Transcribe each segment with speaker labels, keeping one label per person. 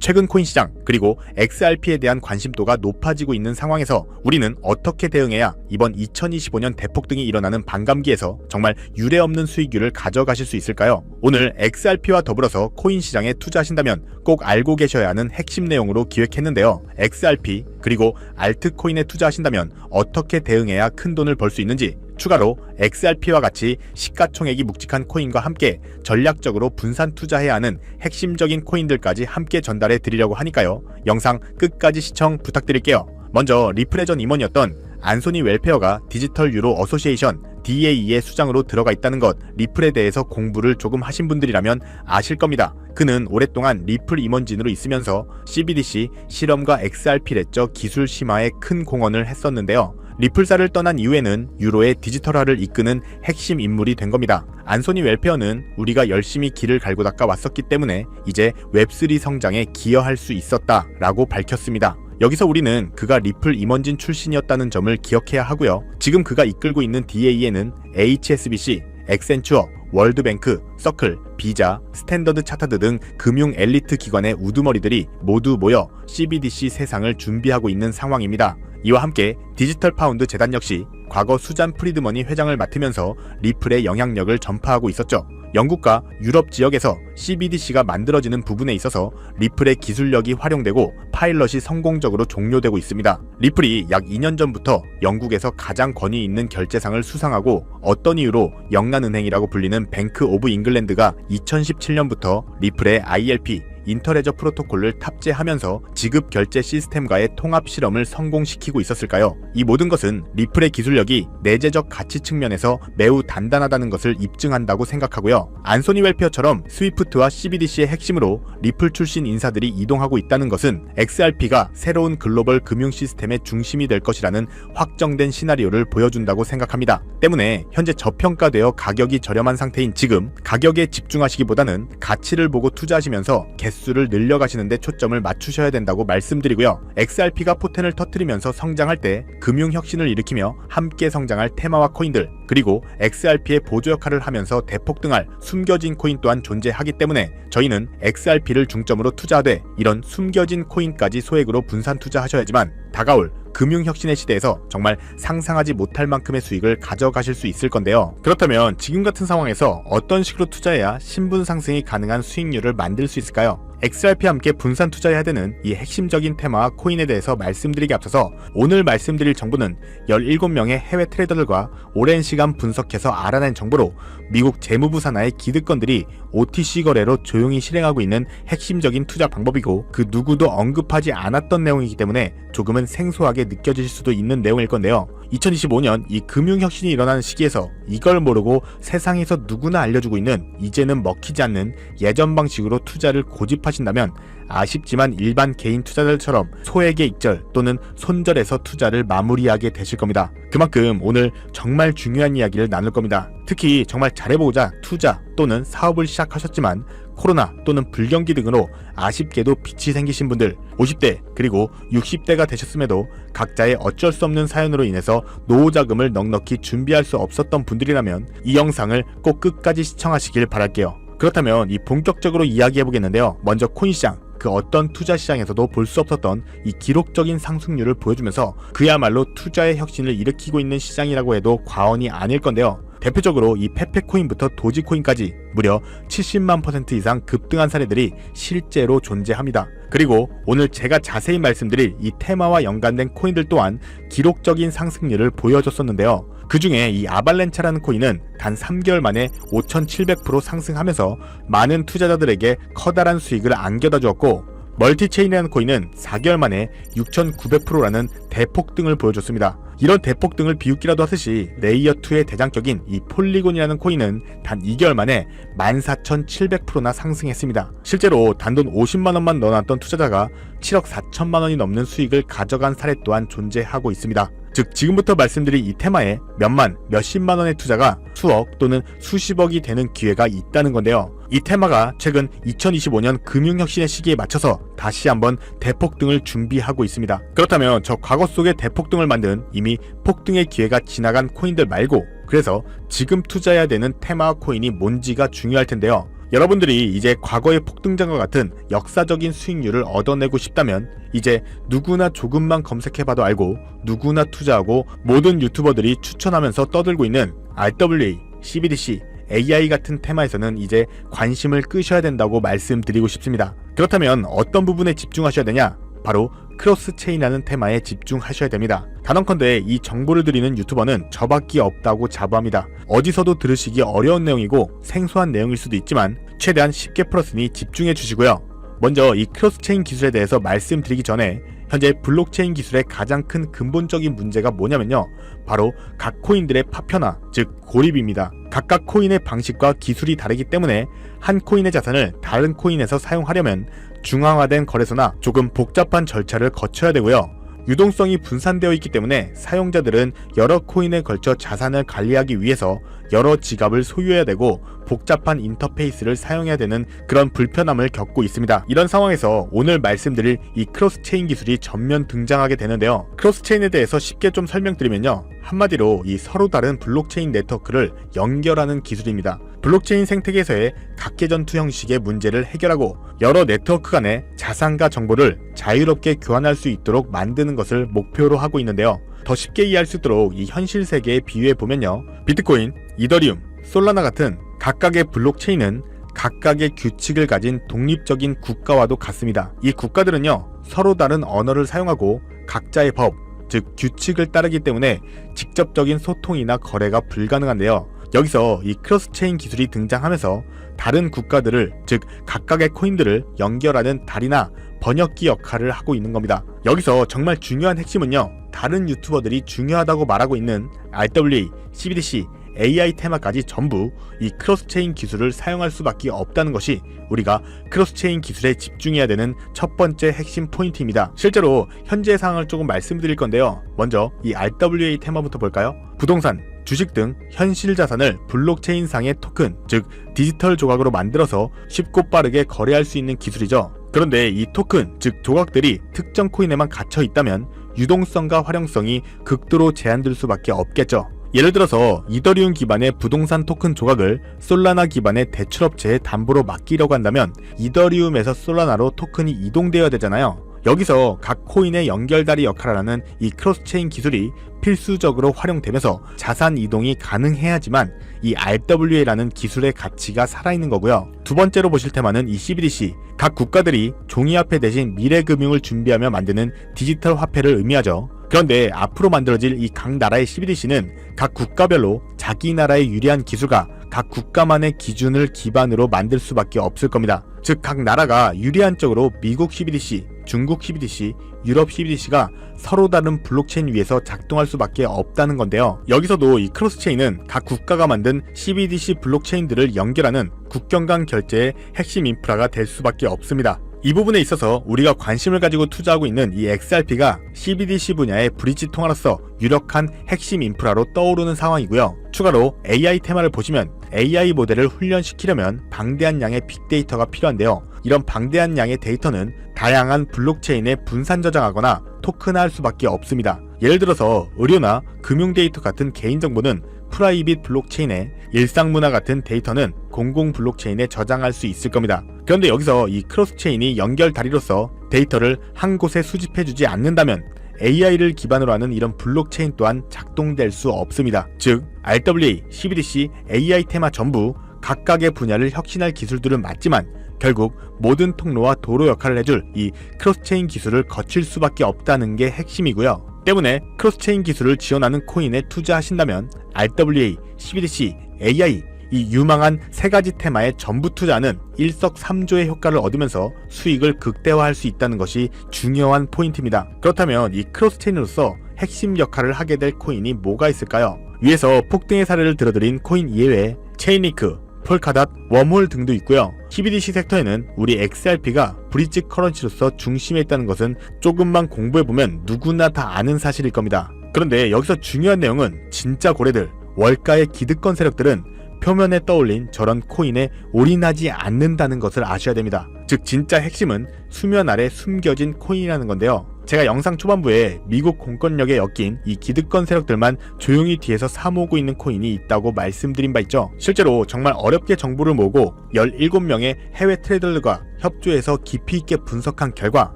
Speaker 1: 최근 코인 시장 그리고 XRP에 대한 관심도가 높아지고 있는 상황에서 우리는 어떻게 대응해야 이번 2025년 대폭등이 일어나는 반감기에서 정말 유례없는 수익률을 가져가실 수 있을까요? 오늘 XRP와 더불어서 코인 시장에 투자하신다면 꼭 알고 계셔야 하는 핵심 내용으로 기획했는데요. XRP 그리고 알트코인에 투자하신다면 어떻게 대응해야 큰 돈을 벌 수 있는지 추가로 XRP와 같이 시가총액이 묵직한 코인과 함께 전략적으로 분산 투자해야 하는 핵심적인 코인들까지 함께 전달해 드리려고 하니까요. 영상 끝까지 시청 부탁드릴게요. 먼저 리플의 전 임원이었던 안소니 웰페어가 디지털 유로 어소시에이션 DAE의 수장으로 들어가 있다는 것, 리플에 대해서 공부를 조금 하신 분들이라면 아실 겁니다. 그는 오랫동안 리플 임원진으로 있으면서 CBDC 실험과 XRP 레저 기술 심화에 큰 공헌을 했었는데요. 리플사를 떠난 이후에는 유로의 디지털화를 이끄는 핵심 인물이 된 겁니다. 안소니 웰페어는 우리가 열심히 길을 갈고 닦아 왔었기 때문에 이제 웹3 성장에 기여할 수 있었다 라고 밝혔습니다. 여기서 우리는 그가 리플 임원진 출신이었다는 점을 기억해야 하고요. 지금 그가 이끌고 있는 DA에는 HSBC, 엑센추어, 월드뱅크, 서클, 비자, 스탠더드 차타드 등 금융 엘리트 기관의 우두머리들이 모두 모여 CBDC 세상을 준비하고 있는 상황입니다. 이와 함께 디지털 파운드 재단 역시 과거 수잔 프리드먼이 회장을 맡으면서 리플의 영향력을 전파하고 있었죠. 영국과 유럽 지역에서 CBDC가 만들어지는 부분에 있어서 리플의 기술력이 활용되고 파일럿이 성공적으로 종료되고 있습니다. 리플이 약 2년 전부터 영국에서 가장 권위 있는 결제상을 수상하고 어떤 이유로 영란은행이라고 불리는 뱅크 오브 잉글랜드가 2017년부터 리플의 ILP 인터레저 프로토콜을 탑재하면서 지급 결제 시스템과의 통합 실험을 성공시키고 있었을까요? 이 모든 것은 리플의 기술력이 내재적 가치 측면에서 매우 단단하다는 것을 입증한다고 생각하고요. 안소니 웰페어처럼 스위프트와 CBDC의 핵심으로 리플 출신 인사들이 이동하고 있다는 것은 XRP가 새로운 글로벌 금융 시스템의 중심이 될 것이라는 확정된 시나리오를 보여준다고 생각합니다. 때문에 현재 저평가되어 가격이 저렴한 상태인 지금 가격에 집중하시기보다는 가치를 보고 투자하시면서 개 수를 늘려가시는데 초점을 맞추셔야 된다고 말씀드리고요. XRP가 포텐을 터트리면서 성장할 때 금융 혁신을 일으키며 함께 성장할 테마와 코인들 그리고 XRP의 보조 역할을 하면서 대폭등할 숨겨진 코인 또한 존재하기 때문에 저희는 XRP를 중점으로 투자하되 이런 숨겨진 코인까지 소액으로 분산 투자하셔야지만 다가올 금융혁신의 시대에서 정말 상상하지 못할 만큼의 수익을 가져가실 수 있을 건데요. 그렇다면 지금 같은 상황에서 어떤 식으로 투자해야 신분 상승이 가능한 수익률을 만들 수 있을까요? XRP와 함께 분산 투자해야 되는 이 핵심적인 테마와 코인에 대해서 말씀드리기 앞서서 오늘 말씀드릴 정보는 17명의 해외 트레이더들과 오랜 시간 분석해서 알아낸 정보로 미국 재무부 산하의 기득권들이 OTC 거래로 조용히 실행하고 있는 핵심적인 투자 방법이고 그 누구도 언급하지 않았던 내용이기 때문에 조금은 생소하게 느껴질 수도 있는 내용일 건데요. 2025년 이 금융혁신이 일어나는 시기에서 이걸 모르고 세상에서 누구나 알려주고 있는 이제는 먹히지 않는 예전 방식으로 투자를 고집하신다면 아쉽지만 일반 개인 투자자들처럼 소액의 익절 또는 손절해서 투자를 마무리하게 되실 겁니다. 그만큼 오늘 정말 중요한 이야기를 나눌 겁니다. 특히 정말 잘해보고자 투자 또는 사업을 시작하셨지만 코로나 또는 불경기 등으로 아쉽게도 빚이 생기신 분들 50대 그리고 60대가 되셨음에도 각자의 어쩔 수 없는 사연으로 인해서 노후 자금을 넉넉히 준비할 수 없었던 분들이라면 이 영상을 꼭 끝까지 시청하시길 바랄게요. 그렇다면 이 본격적으로 이야기해 보겠는데요. 먼저 코인 시장 그 어떤 투자 시장에서도 볼 수 없었던 이 기록적인 상승률을 보여주면서 그야말로 투자의 혁신을 일으키고 있는 시장이라고 해도 과언이 아닐 건데요. 대표적으로 이 페페코인부터 도지코인까지 무려 70만 퍼센트 이상 급등한 사례들이 실제로 존재합니다. 그리고 오늘 제가 자세히 말씀드릴 이 테마와 연관된 코인들 또한 기록적인 상승률을 보여줬었는데요. 그 중에 이 아발렌차라는 코인은 단 3개월 만에 5,700% 상승하면서 많은 투자자들에게 커다란 수익을 안겨다 주었고 멀티체인이라는 코인은 4개월 만에 6,900%라는 대폭등을 보여줬습니다. 이런 대폭등을 비웃기라도 하듯이 레이어2의 대장격인 이 폴리곤이라는 코인은 단 2개월 만에 14,700%나 상승했습니다. 실제로 단돈 50만원만 넣어놨던 투자자가 7억 4천만원이 넘는 수익을 가져간 사례 또한 존재하고 있습니다. 즉 지금부터 말씀드릴 이 테마에 몇만, 몇십만 원의 투자가 수억 또는 수십억이 되는 기회가 있다는 건데요. 이 테마가 최근 2025년 금융혁신의 시기에 맞춰서 다시 한번 대폭등을 준비하고 있습니다. 그렇다면 저 과거 속의 대폭등을 만든 이미 폭등의 기회가 지나간 코인들 말고 그래서 지금 투자해야 되는 테마 코인이 뭔지가 중요할 텐데요. 여러분들이 이제 과거의 폭등장과 같은 역사적인 수익률을 얻어내고 싶다면 이제 누구나 조금만 검색해봐도 알고 누구나 투자하고 모든 유튜버들이 추천하면서 떠들고 있는 RWA, CBDC, AI 같은 테마에서는 이제 관심을 끄셔야 된다고 말씀드리고 싶습니다. 그렇다면 어떤 부분에 집중하셔야 되냐? 바로 크로스 체인이라는 테마에 집중하셔야 됩니다. 단언컨대 이 정보를 드리는 유튜버는 저밖에 없다고 자부합니다. 어디서도 들으시기 어려운 내용이고 생소한 내용일 수도 있지만 최대한 쉽게 풀었으니 집중해 주시고요. 먼저 이 크로스 체인 기술에 대해서 말씀드리기 전에 현재 블록체인 기술의 가장 큰 근본적인 문제가 뭐냐면요. 바로 각 코인들의 파편화, 즉 고립입니다. 각각 코인의 방식과 기술이 다르기 때문에 한 코인의 자산을 다른 코인에서 사용하려면 중앙화된 거래소나 조금 복잡한 절차를 거쳐야 되고요. 유동성이 분산되어 있기 때문에 사용자들은 여러 코인에 걸쳐 자산을 관리하기 위해서 여러 지갑을 소유해야 되고 복잡한 인터페이스를 사용해야 되는 그런 불편함을 겪고 있습니다. 이런 상황에서 오늘 말씀드릴 이 크로스체인 기술이 전면 등장하게 되는데요. 크로스체인에 대해서 쉽게 좀 설명드리면요. 한마디로 이 서로 다른 블록체인 네트워크를 연결하는 기술입니다. 블록체인 생태계에서의 각계전투 형식의 문제를 해결하고 여러 네트워크 간의 자산과 정보를 자유롭게 교환할 수 있도록 만드는 것을 목표로 하고 있는데요. 더 쉽게 이해할 수 있도록 이 현실 세계에 비유해 보면요. 비트코인, 이더리움, 솔라나 같은 각각의 블록체인은 각각의 규칙을 가진 독립적인 국가와도 같습니다. 이 국가들은요, 서로 다른 언어를 사용하고 각자의 법, 즉 규칙을 따르기 때문에 직접적인 소통이나 거래가 불가능한데요. 여기서 이 크로스체인 기술이 등장하면서 다른 국가들을 즉 각각의 코인들을 연결하는 다리나 번역기 역할을 하고 있는 겁니다. 여기서 정말 중요한 핵심은요. 다른 유튜버들이 중요하다고 말하고 있는 RWA, CBDC, AI 테마까지 전부 이 크로스체인 기술을 사용할 수밖에 없다는 것이 우리가 크로스체인 기술에 집중해야 되는 첫 번째 핵심 포인트입니다. 실제로 현재 상황을 조금 말씀드릴 건데요. 먼저 이 RWA 테마부터 볼까요? 부동산, 주식 등 현실 자산을 블록체인상의 토큰, 즉 디지털 조각으로 만들어서 쉽고 빠르게 거래할 수 있는 기술이죠. 그런데 이 토큰, 즉 조각들이 특정 코인에만 갇혀 있다면 유동성과 활용성이 극도로 제한될 수밖에 없겠죠. 예를 들어서 이더리움 기반의 부동산 토큰 조각을 솔라나 기반의 대출업체에 담보로 맡기려고 한다면 이더리움에서 솔라나로 토큰이 이동되어야 되잖아요. 여기서 각 코인의 연결다리 역할을 하는 이 크로스체인 기술이 필수적으로 활용되면서 자산 이동이 가능해야지만 이 RWA라는 기술의 가치가 살아있는 거고요. 두 번째로 보실 테마는 이 CBDC. 각 국가들이 종이화폐 대신 미래금융을 준비하며 만드는 디지털 화폐를 의미하죠. 그런데 앞으로 만들어질 이 각 나라의 CBDC는 각 국가별로 자기 나라의 유리한 기술과 각 국가만의 기준을 기반으로 만들 수밖에 없을 겁니다. 즉 각 나라가 유리한 쪽으로 미국 CBDC, 중국 CBDC, 유럽 CBDC가 서로 다른 블록체인 위에서 작동할 수밖에 없다는 건데요. 여기서도 이 크로스체인은 각 국가가 만든 CBDC 블록체인들을 연결하는 국경 간 결제의 핵심 인프라가 될 수밖에 없습니다. 이 부분에 있어서 우리가 관심을 가지고 투자하고 있는 이 XRP가 CBDC 분야의 브릿지 통화로서 유력한 핵심 인프라로 떠오르는 상황이고요. 추가로 AI 테마를 보시면 AI 모델을 훈련시키려면 방대한 양의 빅데이터가 필요한데요. 이런 방대한 양의 데이터는 다양한 블록체인에 분산 저장하거나 토큰화할 수밖에 없습니다. 예를 들어서 의료나 금융 데이터 같은 개인정보는 프라이빗 블록체인에 일상 문화 같은 데이터는 공공 블록체인에 저장할 수 있을 겁니다. 그런데 여기서 이 크로스체인이 연결 다리로서 데이터를 한 곳에 수집해주지 않는다면 AI를 기반으로 하는 이런 블록체인 또한 작동될 수 없습니다. 즉, RWA, CBDC, AI 테마 전부 각각의 분야를 혁신할 기술들은 맞지만 결국 모든 통로와 도로 역할을 해줄 이 크로스체인 기술을 거칠 수밖에 없다는 게 핵심이고요. 때문에 크로스체인 기술을 지원하는 코인에 투자하신다면 RWA, CBDC, AI 이 유망한 세 가지 테마에 전부 투자는 일석삼조의 효과를 얻으면서 수익을 극대화할 수 있다는 것이 중요한 포인트입니다. 그렇다면 이 크로스체인으로서 핵심 역할을 하게 될 코인이 뭐가 있을까요? 위에서 폭등의 사례를 들어드린 코인 이외에 체인리크, 폴카닷, 웜홀 등도 있고요. CBDC 섹터에는 우리 XRP가 브릿지 커런시로서 중심에 있다는 것은 조금만 공부해보면 누구나 다 아는 사실일 겁니다. 그런데 여기서 중요한 내용은 진짜 고래들, 월가의 기득권 세력들은 표면에 떠올린 저런 코인에 올인하지 않는다는 것을 아셔야 됩니다. 즉 진짜 핵심은 수면 아래 숨겨진 코인이라는 건데요. 제가 영상 초반부에 미국 공권력에 엮인 이 기득권 세력들만 조용히 뒤에서 사모으고 있는 코인이 있다고 말씀드린 바 있죠. 실제로 정말 어렵게 정보를 모으고 17명의 해외 트레이더들과 협조해서 깊이 있게 분석한 결과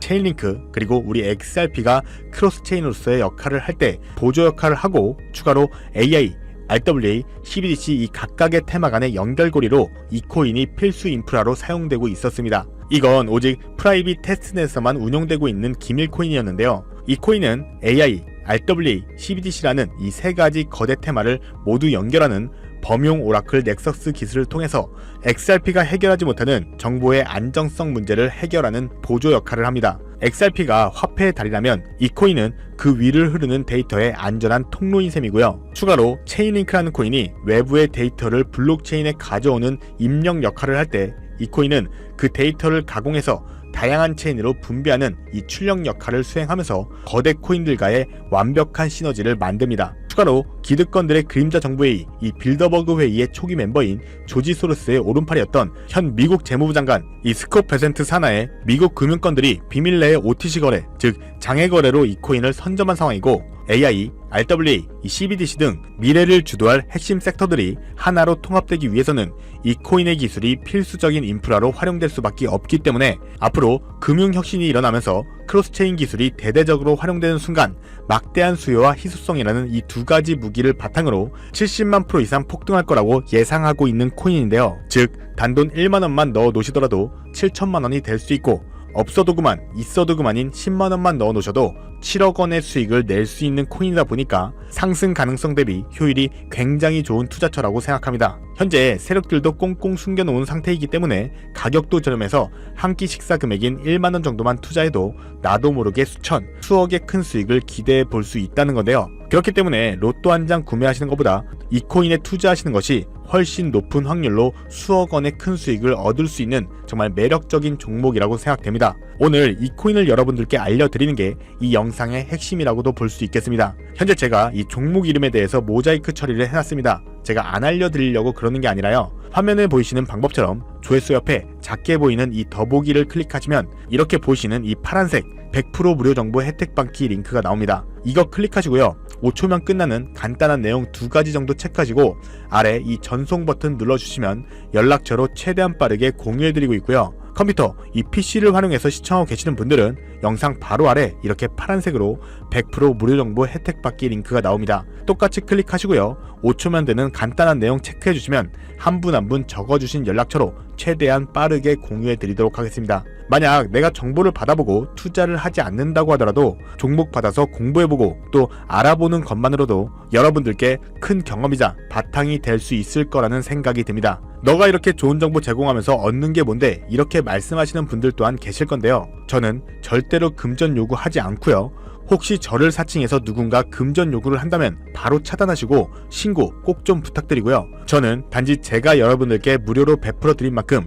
Speaker 1: 체인링크 그리고 우리 XRP가 크로스 체인으로서의 역할을 할 때 보조 역할을 하고 추가로 AI RWA, CBDC 이 각각의 테마 간의 연결고리로 이 코인이 필수 인프라로 사용되고 있었습니다. 이건 오직 프라이빗 테스트넷에서만 운용되고 있는 기밀 코인이었는데요. 이 코인은 AI, RWA, CBDC라는 이 세 가지 거대 테마를 모두 연결하는 범용 오라클 넥서스 기술을 통해서 XRP가 해결하지 못하는 정보의 안정성 문제를 해결하는 보조 역할을 합니다. XRP가 화폐의 달이라면 이 코인은 그 위를 흐르는 데이터의 안전한 통로인 셈이고요. 추가로 체인링크라는 코인이 외부의 데이터를 블록체인에 가져오는 입력 역할을 할 때 이 코인은 그 데이터를 가공해서 다양한 체인으로 분배하는 이 출력 역할을 수행하면서 거대 코인들과의 완벽한 시너지를 만듭니다. 추가로 기득권들의 그림자 정부회의, 이 빌더버그 회의의 초기 멤버인 조지 소로스의 오른팔이었던 현 미국 재무부 장관 이 스콧 베센트 산하의 미국 금융권들이 비밀 내의 OTC 거래, 즉 장외 거래로 이 코인을 선점한 상황이고 AI, RWA, 이 CBDC 등 미래를 주도할 핵심 섹터들이 하나로 통합되기 위해서는 이 코인의 기술이 필수적인 인프라로 활용될 수밖에 없기 때문에 앞으로 금융 혁신이 일어나면서 크로스체인 기술이 대대적으로 활용되는 순간 막대한 수요와 희소성이라는 이 두 가지 무기를 바탕으로 70만 프로 이상 폭등할 거라고 예상하고 있는 코인인데요. 즉 단돈 1만 원만 넣어 놓으시더라도 7천만 원이 될 수 있고 없어도 그만, 있어도 그만인 10만 원만 넣어 놓으셔도 7억 원의 수익을 낼 수 있는 코인이다 보니까 상승 가능성 대비 효율이 굉장히 좋은 투자처라고 생각합니다. 현재 세력들도 꽁꽁 숨겨놓은 상태이기 때문에 가격도 저렴해서 한 끼 식사 금액인 1만 원 정도만 투자해도 나도 모르게 수천, 수억의 큰 수익을 기대해 볼 수 있다는 건데요. 그렇기 때문에 로또 한 장 구매하시는 것보다 이 코인에 투자하시는 것이 훨씬 높은 확률로 수억 원의 큰 수익을 얻을 수 있는 정말 매력적인 종목이라고 생각됩니다. 오늘 이 코인을 여러분들께 알려드리는 게 이 영상의 핵심이라고도 볼 수 있겠습니다. 현재 제가 이 종목 이름에 대해서 모자이크 처리를 해놨습니다. 제가 안 알려드리려고 그러는 게 아니라요. 화면에 보이시는 방법처럼 조회수 옆에 작게 보이는 이 더보기를 클릭하시면 이렇게 보시는 이 파란색 100% 무료 정보 혜택 받기 링크가 나옵니다. 이거 클릭하시고요. 5초면 끝나는 간단한 내용 두 가지 정도 체크하시고 아래 이 전송 버튼 눌러주시면 연락처로 최대한 빠르게 공유해드리고 있고요. 컴퓨터, 이 PC를 활용해서 시청하고 계시는 분들은 영상 바로 아래 이렇게 파란색으로 100% 무료 정보 혜택 받기 링크가 나옵니다. 똑같이 클릭하시고요. 5초면 되는 간단한 내용 체크해 주시면 한 분 한분 적어주신 연락처로 최대한 빠르게 공유해 드리도록 하겠습니다. 만약 내가 정보를 받아보고 투자를 하지 않는다고 하더라도 종목 받아서 공부해보고 또 알아보는 것만으로도 여러분들께 큰 경험이자 바탕이 될 수 있을 거라는 생각이 듭니다. 너가 이렇게 좋은 정보 제공하면서 얻는 게 뭔데 이렇게 말씀하시는 분들 또한 계실 건데요. 저는 절대로 금전 요구하지 않고요. 혹시 저를 사칭해서 누군가 금전 요구를 한다면 바로 차단하시고 신고 꼭 좀 부탁드리고요. 저는 단지 제가 여러분들께 무료로 베풀어 드린 만큼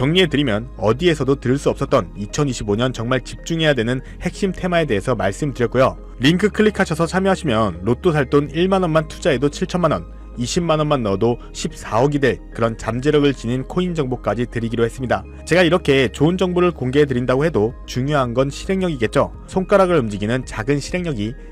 Speaker 1: 정리해드리면 어디에서도 들을 수 없었던 2025년 정말 집중해야 되는 핵심 테마에 대해서 말씀드렸고요. 링크 클릭하셔서 참여하시면 로또 살 돈 1만원만 투자해도 7천만원, 20만원만 넣어도 14억이 될 그런 잠재력을 지닌 코인 정보까지 드리기로 했습니다. 제가 이렇게 좋은 정보를 공개해 드린다고 해도 중요한 건 실행력이겠죠. 손가락을 움직이는 작은 실행력이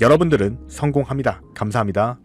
Speaker 1: 여러분들은 성공합니다. 감사합니다.